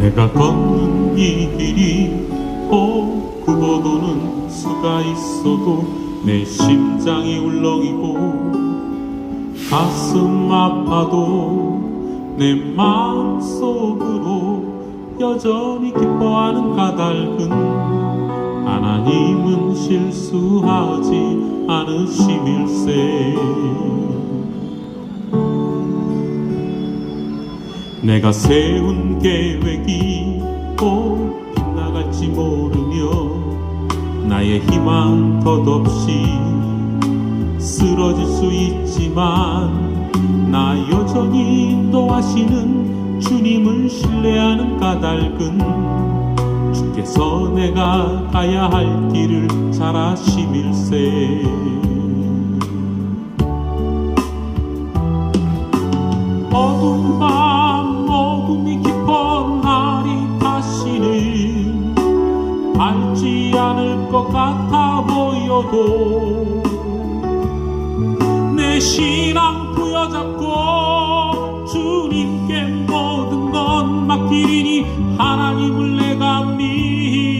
내가 걷는 이 길이 어 굽어도는 수가 있어도 내 심장이 울렁이고 가슴 아파도 내 마음속으로 여전히 기뻐하는 까닭은 하나님은 실수하지 않으심일세 내가 세운 계획이 꼭 빗나갈지 모르며 나의 희망 덧없이 쓰러질 수 있지만 나 여전히 인도하시는 주님을 신뢰하는 까닭은 주께서 내가 가야 할 길을 잘 아심일세. 어두운 밤 어둠이 깊어 날이 다시는 밝지 않을 것 같아 보여도 내 신앙 부여잡고 주님께 모든 것 맡기니 하나님을 내가 믿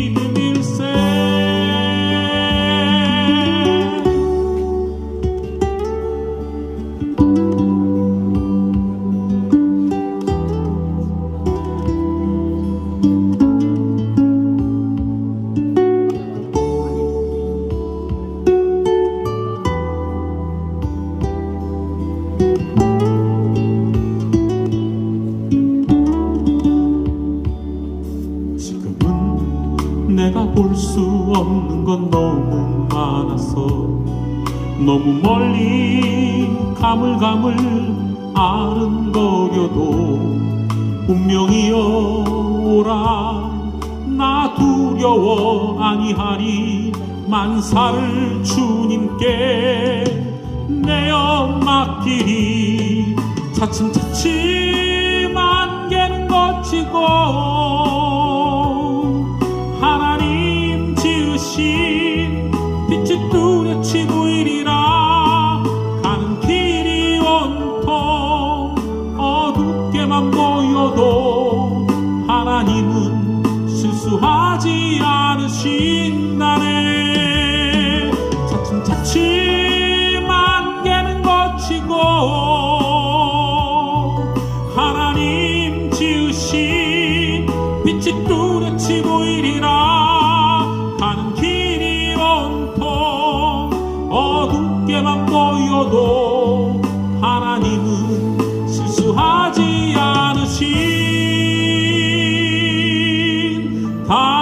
지금은 내가 볼 수 없는 건 너무 많아서 너무 멀리 가물가물 아른거려도 운명이여 오라 나 두려워 아니하리 만사를 주님께 내어 맡기리 차츰차츰 안개는 거치고 하나님 지으신 빛이 뚜렷치고 이리라. 가는 길이 온통 어둡게만 보여도 하나님은 실수하지 않으신다네 Hallelujah.